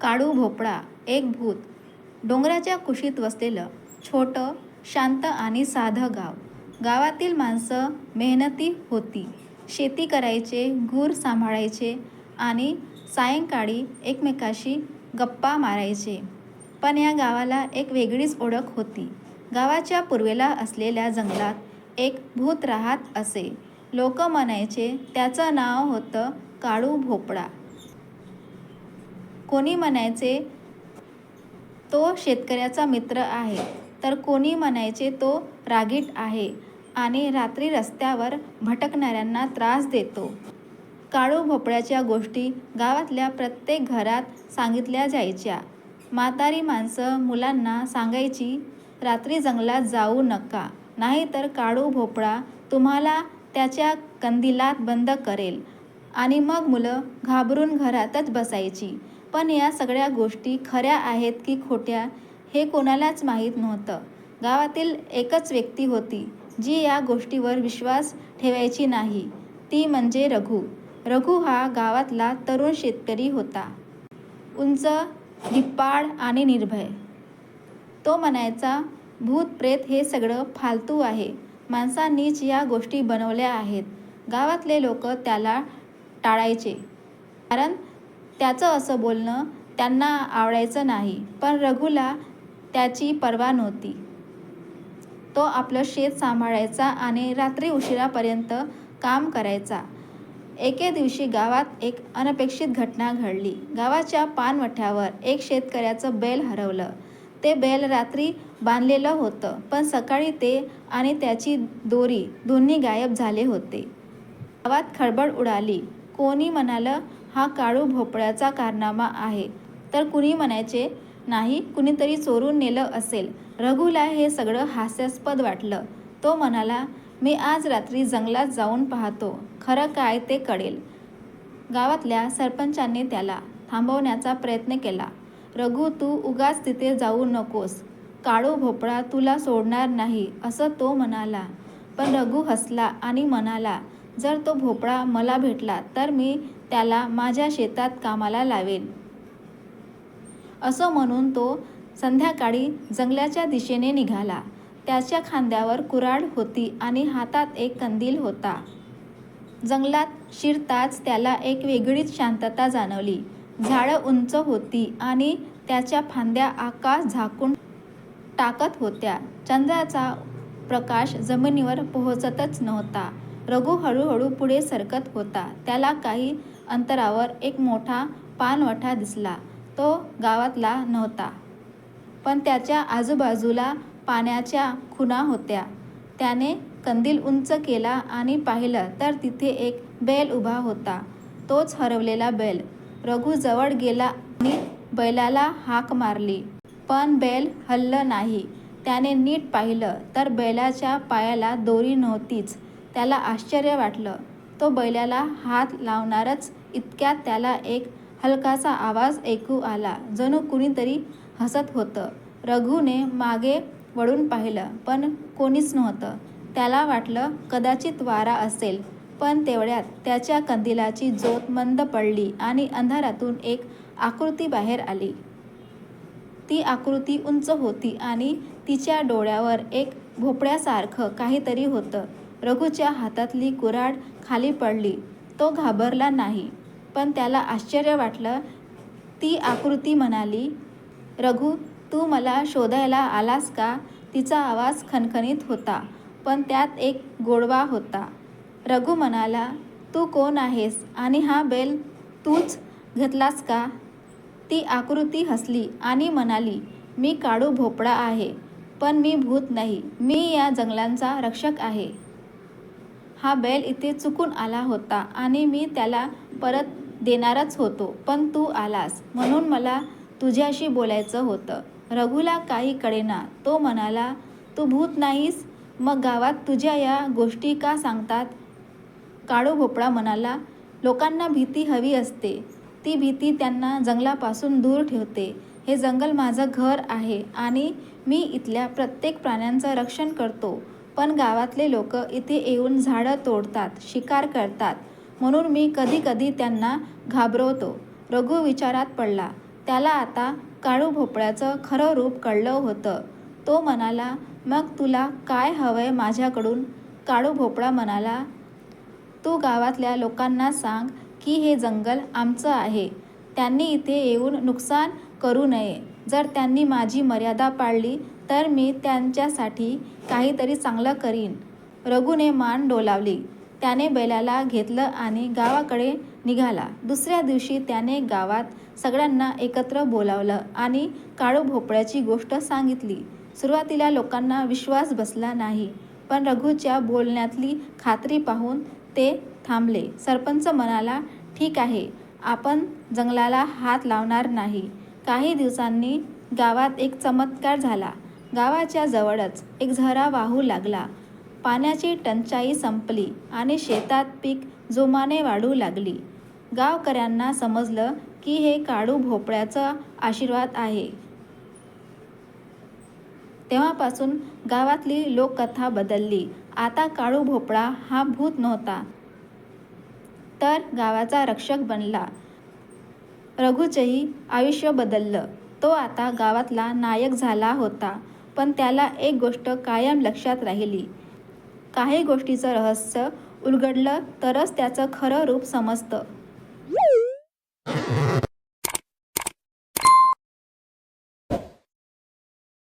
काळू भोपळा एक भूत. डोंगराच्या कुशीत वसलेलं छोटं शांत आणि साधं गाव. गावातील माणसं मेहनती होती. शेती करायचे गुर सांभाळायचे आणि सायंकाळी एकमेकाशी गप्पा मारायचे. पण या गावाला एक वेगळीच ओळख होती. गावाच्या पूर्वेला असलेल्या जंगलात एक भूत राहत असे. लोक म्हणायचे त्याचं नाव होतं काळू भोपळा. कोणी म्हणायचे तो शेतकऱ्याचा मित्र आहे. तर कोणी म्हणायचे तो रागीट आहे आणि रात्री रस्त्यावर भटकणाऱ्यांना त्रास देतो. काळू भोपळ्याच्या गोष्टी गावातल्या प्रत्येक घरात सांगितल्या जायच्या. म्हातारी माणसं मुलांना सांगायची रात्री जंगलात जाऊ नका नाहीतर काळू भोपळा तुम्हाला त्याच्या कंदिलात बंद करेल. आणि मग मुलं घाबरून घरातच बसायची. पण या सगळ्या गोष्टी खऱ्या आहेत की खोट्या हे कोणालाच माहीत नव्हतं. गावातील एकच व्यक्ती होती जी या गोष्टीवर विश्वास ठेवायची नाही. ती म्हणजे रघु. रघु हा गावातला तरुण शेतकरी होता. उंच धिप्पाड आणि निर्भय. तो म्हणायचा भूत प्रेत हे सगळं फालतू आहे. माणसांनीच या गोष्टी बनवल्या आहेत. गावातले लोक त्याला टाळायचे. कारण त्याचं असं बोलणं त्यांना आवडायचं नाही पण रघुला त्याची पर्वा नव्हती. तो आपलं शेत सांभाळायचा आणि रात्री उशिरापर्यंत काम करायचा. एके दिवशी गावात एक अनपेक्षित घटना घडली. गावाच्या पानवठ्यावर एक शेतकऱ्याचं बैल हरवलं. ते बैल रात्री बांधलेलं होतं पण सकाळी ते आणि त्याची दोरी दोन्ही गायब झाले होते. गावात खळबळ उडाली. कोणी म्हणालं हा काळू भोपळ्याचा कारनामा आहे. तर कुणी म्हणायचे नाही कुणीतरी चोरून नेलं असेल. रघुला हे सगळं हास्यास्पद वाटलं तो म्हणाला मी आज रात्री जंगलात जाऊन पाहतो. खरं काय ते कळेल गावातल्या सरपंचांनी त्याला थांबवण्याचा प्रयत्न केला. रघु तू उगाच तिथे जाऊ नकोस. काळू भोपळा तुला सोडणार नाही असं तो म्हणाला. पण रघु हसला आणि म्हणाला जर तो भोपळा मला भेटला तर मी त्याला माझ्या शेतात कामाला लावेन. असं म्हणून तो संध्याकाळी जंगलाच्या दिशेने निघाला. त्याच्या खांद्यावर कुऱ्हाड होती आणि हातात एक कंदील होता. जंगलात शिरताच त्याला एक वेगळीच शांतता जाणवली. झाडं उंच होती आणि त्याच्या फांद्या आकाश झाकून टाकत होत्या. चंद्राचा प्रकाश जमिनीवर पोहोचतच नव्हता. रघु हळूहळू पुढे सरकत होता. त्याला काही अंतरावर एक मोठा पानवठा दिसला. तो गावातला नव्हता. पण त्याच्या आजूबाजूला पाण्याच्या खुणा होत्या. त्याने कंदील उंच केला आणि पाहिलं तर तिथे एक बैल उभा होता. तोच हरवलेला बैल. रघु जवळ गेला आणि बैलाला हाक मारली. पण बैल हल्लं नाही. त्याने नीट पाहिलं तर बैलाच्या पायाला दोरी नव्हतीच. त्याला आश्चर्य वाटलं. तो बैलाला हात लावणारच इतक्यात त्याला एक हलकासा आवाज ऐकू आला जणू कुणीतरी हसत होतं. रघुने मागे वळून पाहिलं पण कोणीच नव्हतं. त्याला वाटलं कदाचित वारा असेल पण तेवढ्यात त्याच्या कंदिलाची ज्योत मंद पडली आणि अंधारातून एक आकृती बाहेर आली. ती आकृती उंच होती आणि तिच्या डोळ्यावर एक भोपळ्यासारखं काहीतरी होतं. रघूच्या हातातली कुऱ्हाड खाली पडली. तो घाबरला नाही. पण त्याला आश्चर्य वाटलं. ती आकृती म्हणाली रघु तू मला शोधायला आलास का? तिचा आवाज खणखणीत होता पण त्यात एक गोडवा होता. रघु म्हणाला तू कोण आहेस आणि हा बेल तूच घेतलास का? ती आकृती हसली आणि म्हणाली मी काळू भोपळा आहे पण मी भूत नाही. मी या जंगलांचा रक्षक आहे. हा बैल इथे चुकून आला होता आणि मी त्याला परत देणारच होतो पण तू आलास. म्हणून मला तुझ्याशी बोलायचं होतं. रघुला काही कळेना. तो म्हणाला तू भूत नाहीस? मग गावात तुझ्या या गोष्टी का सांगतात? काळू भोपळा म्हणाला लोकांना भीती हवी असते. ती भीती त्यांना जंगलापासून दूर ठेवते. हे जंगल माझं घर आहे आणि मी इथल्या प्रत्येक प्राण्यांचं रक्षण करतो. पण गावातले लोक इथे येऊन झाडं तोडतात शिकार करतात. म्हणून मी कधी कधी त्यांना घाबरवतो. रघु विचारात पडला त्याला आता काळू भोपळ्याचं खरं रूप कळलं होतं. तो म्हणाला मग तुला काय हवंय माझ्याकडून? काळू भोपळा म्हणाला तू गावातल्या लोकांना सांग की हे जंगल आमचं आहे. त्यांनी इथे येऊन नुकसान करू नये. जर त्यांनी माझी मर्यादा पाळली तर मी त्यांच्यासाठी काहीतरी चांगलं करीन. रघुने मान डोलावली. त्याने बैलाला घेतलं आणि गावाकडे निघाला. दुसऱ्या दिवशी त्याने गावात सगळ्यांना एकत्र बोलावलं आणि काळू भोपळ्याची गोष्ट सांगितली. सुरुवातीला लोकांना विश्वास बसला नाही पण रघुच्या बोलण्यातली खात्री पाहून ते थांबले. सरपंच म्हणाला ठीक आहे आपण जंगलाला हात लावणार नाही. काही दिवसांनी गावात एक चमत्कार झाला. गावाच्या जवळच एक झरा वाहू लागला. पाण्याची टंचाई संपली आणि शेतात पीक जोमाने वाढू लागली. गावकऱ्यांना समजलं की हे काळू भोपळ्याचा आशीर्वाद आहे. तेव्हापासून गावातली लोककथा बदलली. आता काळू भोपळा हा भूत नव्हता तर गावाचा रक्षक बनला. रघुचंही आयुष्य बदललं. तो आता गावातला नायक झाला होता. पण त्याला एक गोष्ट कायम लक्षात राहिली. काही गोष्टीचं रहस्य उलगडलं तरच त्याचं खरं रूप समजतं.